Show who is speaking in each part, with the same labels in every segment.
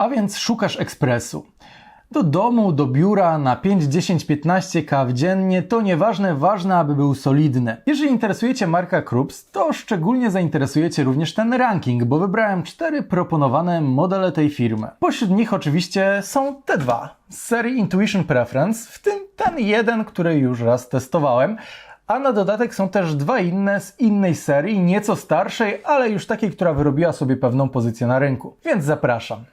Speaker 1: A więc szukasz ekspresu. Do domu, do biura na 5, 10, 15 kaw dziennie to nieważne, ważne, aby był solidny. Jeżeli interesujecie marka Krups, to szczególnie zainteresujecie również ten ranking, bo wybrałem cztery proponowane modele tej firmy. Pośród nich oczywiście są te dwa z serii Intuition Preference, w tym ten jeden, który już raz testowałem. A na dodatek są też dwa inne z innej serii, nieco starszej, ale już takiej, która wyrobiła sobie pewną pozycję na rynku. Więc zapraszam.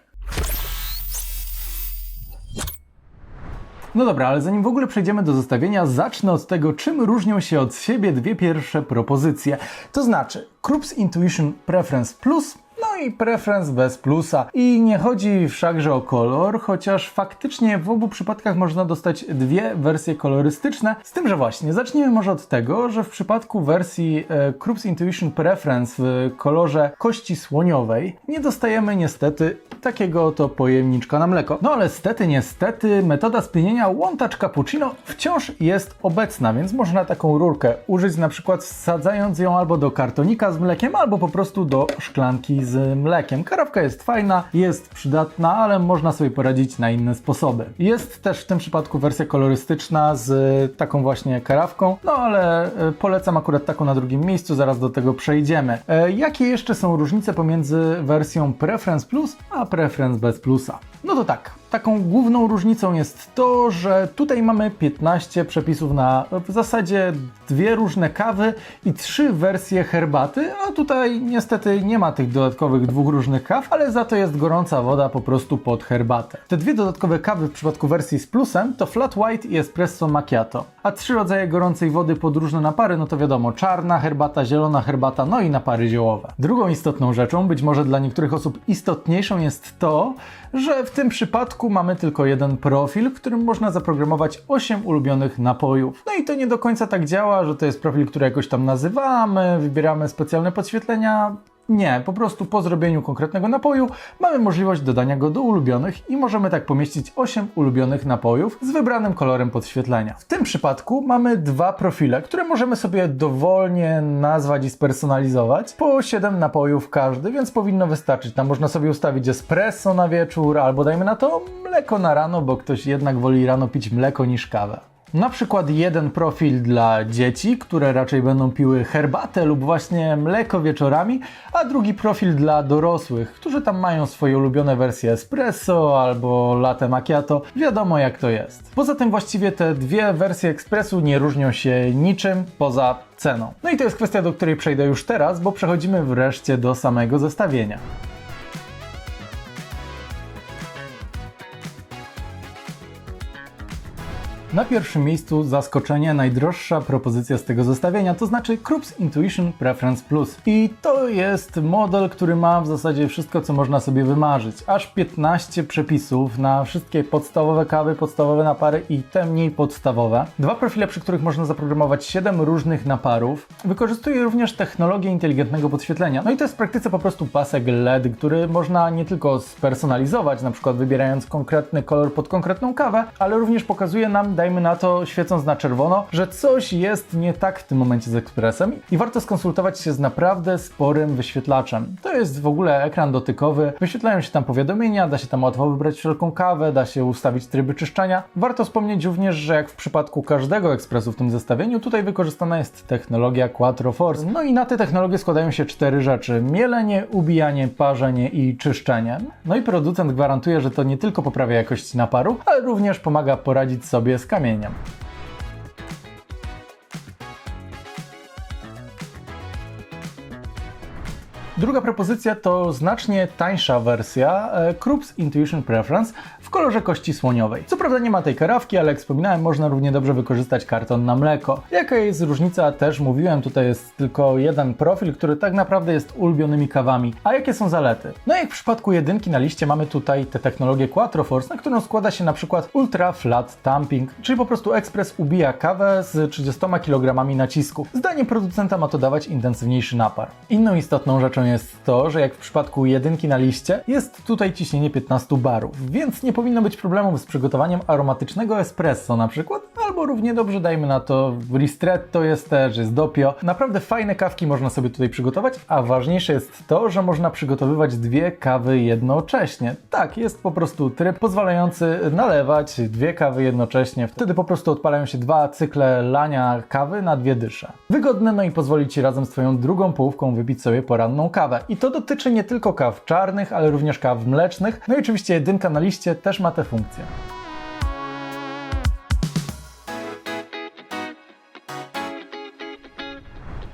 Speaker 1: No dobra, ale zanim w ogóle przejdziemy do zestawienia, zacznę od tego, czym różnią się od siebie dwie pierwsze propozycje. To znaczy, Krups Intuition Preference Plus no i preference bez plusa. I nie chodzi wszakże o kolor, chociaż faktycznie w obu przypadkach można dostać dwie wersje kolorystyczne. Z tym, że właśnie, zacznijmy może od tego, że w przypadku wersji e, Krups Intuition Preference w kolorze kości słoniowej nie dostajemy niestety takiego oto pojemniczka na mleko. No ale stety, niestety metoda spienienia Touch Cappuccino wciąż jest obecna, więc można taką rurkę użyć na przykład wsadzając ją albo do kartonika z mlekiem, albo po prostu do szklanki z mlekiem. Karawka jest fajna, jest przydatna, ale można sobie poradzić na inne sposoby. Jest też w tym przypadku wersja kolorystyczna z taką właśnie karawką, no ale e, polecam akurat taką na drugim miejscu, zaraz do tego przejdziemy. E, jakie jeszcze są różnice pomiędzy wersją Preference Plus a Preference bez plusa? No to tak, taką główną różnicą jest to, że tutaj mamy 15 przepisów na w zasadzie dwie różne kawy i trzy wersje herbaty, a tutaj niestety nie ma tych dodatkowych dwóch różnych kaw, ale za to jest gorąca woda po prostu pod herbatę. Te dwie dodatkowe kawy w przypadku wersji z plusem to flat white i espresso macchiato, a trzy rodzaje gorącej wody pod różne napary, no to wiadomo, czarna herbata, zielona herbata, no i napary ziołowe. Drugą istotną rzeczą, być może dla niektórych osób istotniejszą jest to, że w tym przypadku mamy tylko jeden profil, w którym można zaprogramować 8 ulubionych napojów. No i to nie do końca tak działa, że to jest profil, który jakoś tam nazywamy, wybieramy specjalne podświetlenia. Nie, po prostu po zrobieniu konkretnego napoju mamy możliwość dodania go do ulubionych i możemy tak pomieścić 8 ulubionych napojów z wybranym kolorem podświetlenia. W tym przypadku mamy dwa profile, które możemy sobie dowolnie nazwać i spersonalizować. Po 7 napojów każdy, więc powinno wystarczyć. Tam można sobie ustawić espresso na wieczór albo dajmy na to mleko na rano, bo ktoś jednak woli rano pić mleko niż kawę. Na przykład jeden profil dla dzieci, które raczej będą piły herbatę lub właśnie mleko wieczorami, a drugi profil dla dorosłych, którzy tam mają swoje ulubione wersje espresso albo latte macchiato. Wiadomo jak to jest. Poza tym właściwie te dwie wersje ekspresu nie różnią się niczym poza ceną. No i to jest kwestia, do której przejdę już teraz, bo przechodzimy wreszcie do samego zestawienia. Na pierwszym miejscu zaskoczenie, najdroższa propozycja z tego zestawienia, to znaczy Krups Intuition Preference Plus. I to jest model, który ma w zasadzie wszystko, co można sobie wymarzyć. Aż 15 przepisów na wszystkie podstawowe kawy, podstawowe napary i te mniej podstawowe. Dwa profile, przy których można zaprogramować 7 różnych naparów. Wykorzystuje również technologię inteligentnego podświetlenia. No i to jest w praktyce po prostu pasek LED, który można nie tylko spersonalizować, na przykład wybierając konkretny kolor pod konkretną kawę, ale również pokazuje nam, dajmy na to, świecąc na czerwono, że coś jest nie tak w tym momencie z ekspresem i warto skonsultować się z naprawdę sporym wyświetlaczem. To jest w ogóle ekran dotykowy, wyświetlają się tam powiadomienia, da się tam łatwo wybrać wszelką kawę, da się ustawić tryby czyszczenia. Warto wspomnieć również, że jak w przypadku każdego ekspresu w tym zestawieniu, tutaj wykorzystana jest technologia Quattro Force. No i na te technologie składają się cztery rzeczy: mielenie, ubijanie, parzenie i czyszczenie. No i producent gwarantuje, że to nie tylko poprawia jakość naparu, ale również pomaga poradzić sobie z kamieniem. Druga propozycja to znacznie tańsza wersja e, Krups Intuition Preference kolorze kości słoniowej. Co prawda nie ma tej karawki, ale jak wspominałem, można równie dobrze wykorzystać karton na mleko. Jaka jest różnica, też mówiłem, tutaj jest tylko jeden profil, który tak naprawdę jest ulubionymi kawami. A jakie są zalety? No jak w przypadku jedynki na liście mamy tutaj tę technologię Quattro Force, na którą składa się na przykład Ultra Flat Tamping, czyli po prostu ekspres ubija kawę z 30 kg nacisku. Zdaniem producenta ma to dawać intensywniejszy napar. Inną istotną rzeczą jest to, że jak w przypadku jedynki na liście, jest tutaj ciśnienie 15 barów, więc nie powinno być problemów z przygotowaniem aromatycznego espresso na przykład, albo równie dobrze dajmy na to ristretto jest też, jest doppio. Naprawdę fajne kawki można sobie tutaj przygotować, a ważniejsze jest to, że można przygotowywać dwie kawy jednocześnie. Tak, jest po prostu tryb pozwalający nalewać dwie kawy jednocześnie. Wtedy po prostu odpalają się dwa cykle lania kawy na dwie dysze. Wygodne, no i pozwoli Ci razem z Twoją drugą połówką wypić sobie poranną kawę. I to dotyczy nie tylko kaw czarnych, ale również kaw mlecznych. No i oczywiście jedynka na liście też ma tę funkcję.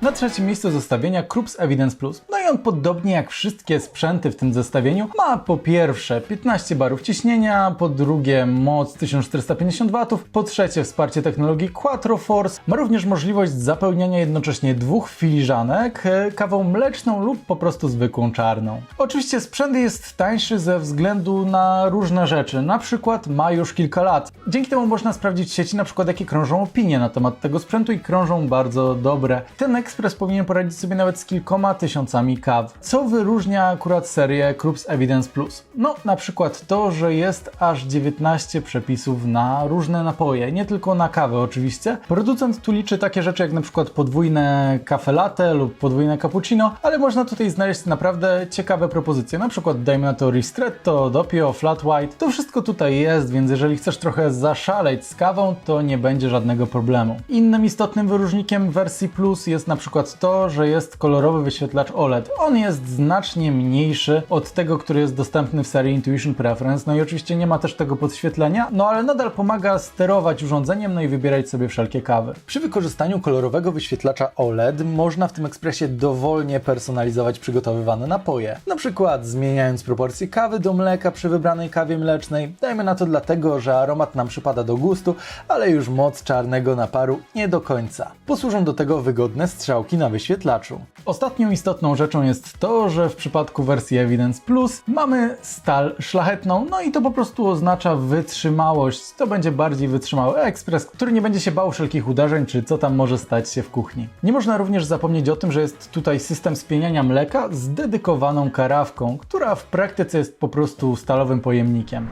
Speaker 1: Na trzecim miejscu zestawienia Krups Evidence Plus. No i on podobnie jak wszystkie sprzęty w tym zestawieniu ma po pierwsze 15 barów ciśnienia, po drugie moc 1450 W, po trzecie wsparcie technologii Quattro Force. Ma również możliwość zapełniania jednocześnie dwóch filiżanek e, kawą mleczną lub po prostu zwykłą czarną. Oczywiście sprzęt jest tańszy ze względu na różne rzeczy, na przykład ma już kilka lat. Dzięki temu można sprawdzić w sieci na przykład jakie krążą opinie na temat tego sprzętu i krążą bardzo dobre. Ten ekspres powinien poradzić sobie nawet z kilkoma tysiącami kaw. Co wyróżnia akurat serię Krups Evidence Plus? No, na przykład to, że jest aż 19 przepisów na różne napoje, nie tylko na kawę oczywiście. Producent tu liczy takie rzeczy jak na przykład podwójne kafe latte lub podwójne cappuccino, ale można tutaj znaleźć naprawdę ciekawe propozycje, na przykład dajmy na to ristretto, doppio, flat white. To wszystko tutaj jest, więc jeżeli chcesz trochę zaszaleć z kawą, to nie będzie żadnego problemu. Innym istotnym wyróżnikiem wersji Plus jest na przykład to, że jest kolorowy wyświetlacz OLED. On jest znacznie mniejszy od tego, który jest dostępny w serii Intuition Preference, no i oczywiście nie ma też tego podświetlenia, no ale nadal pomaga sterować urządzeniem, no i wybierać sobie wszelkie kawy. Przy wykorzystaniu kolorowego wyświetlacza OLED można w tym ekspresie dowolnie personalizować przygotowywane napoje. Na przykład zmieniając proporcje kawy do mleka przy wybranej kawie mlecznej. Dajmy na to dlatego, że aromat nam przypada do gustu, ale już moc czarnego naparu nie do końca. Posłużą do tego wygodne strzałki na wyświetlaczu. Ostatnią istotną rzeczą jest to, że w przypadku wersji Evidence Plus mamy stal szlachetną, no i to po prostu oznacza wytrzymałość. To będzie bardziej wytrzymały ekspres, który nie będzie się bał wszelkich uderzeń, czy co tam może stać się w kuchni. Nie można również zapomnieć o tym, że jest tutaj system spieniania mleka z dedykowaną karawką, która w praktyce jest po prostu stalowym pojemnikiem.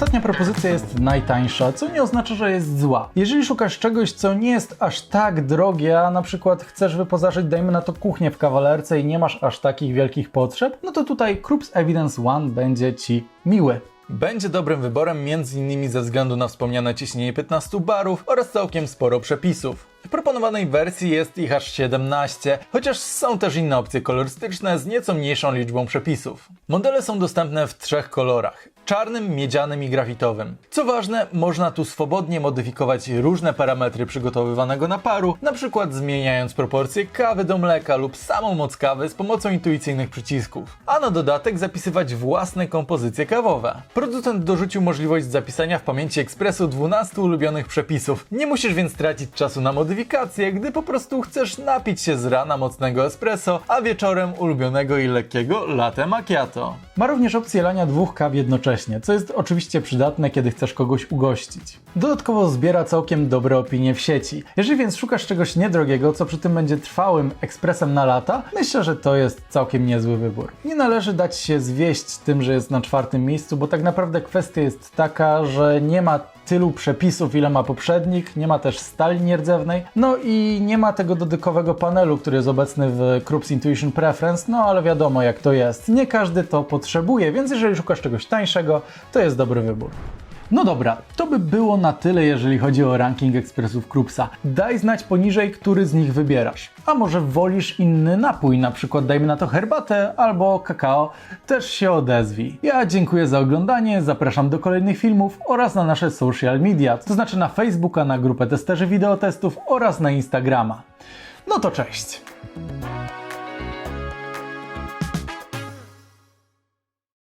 Speaker 1: Ostatnia propozycja jest najtańsza, co nie oznacza, że jest zła. Jeżeli szukasz czegoś, co nie jest aż tak drogie, a na przykład chcesz wyposażyć, dajmy na to kuchnię w kawalerce i nie masz aż takich wielkich potrzeb, no to tutaj Krups Evidence One będzie Ci miły. Będzie dobrym wyborem m.in. ze względu na wspomniane ciśnienie 15 barów oraz całkiem sporo przepisów. W proponowanej wersji jest ich aż 17, chociaż są też inne opcje kolorystyczne z nieco mniejszą liczbą przepisów. Modele są dostępne w trzech kolorach czarnym, miedzianym i grafitowym. Co ważne, można tu swobodnie modyfikować różne parametry przygotowywanego naparu, na przykład zmieniając proporcje kawy do mleka lub samą moc kawy z pomocą intuicyjnych przycisków. A na dodatek zapisywać własne kompozycje kawowe. Producent dorzucił możliwość zapisania w pamięci ekspresu 12 ulubionych przepisów. Nie musisz więc tracić czasu na modyfikacje, gdy po prostu chcesz napić się z rana mocnego espresso, a wieczorem ulubionego i lekkiego latte macchiato. Ma również opcję lania dwóch kaw jednocześnie co jest oczywiście przydatne, kiedy chcesz kogoś ugościć. Dodatkowo zbiera całkiem dobre opinie w sieci. Jeżeli więc szukasz czegoś niedrogiego, co przy tym będzie trwałym ekspresem na lata, myślę, że to jest całkiem niezły wybór. Nie należy dać się zwieść tym, że jest na czwartym miejscu, bo tak naprawdę kwestia jest taka, że nie ma tylu przepisów, ile ma poprzednik, nie ma też stali nierdzewnej, no i nie ma tego dodykowego panelu, który jest obecny w Krups Intuition Preference, no ale wiadomo jak to jest. Nie każdy to potrzebuje, więc jeżeli szukasz czegoś tańszego, to jest dobry wybór. No dobra, to by było na tyle, jeżeli chodzi o ranking ekspresów Krupsa. Daj znać poniżej, który z nich wybierasz. A może wolisz inny napój, na przykład dajmy na to herbatę albo kakao, też się odezwij. Ja dziękuję za oglądanie, zapraszam do kolejnych filmów oraz na nasze social media, to znaczy na Facebooka, na grupę testerzy wideotestów oraz na Instagrama. No to cześć!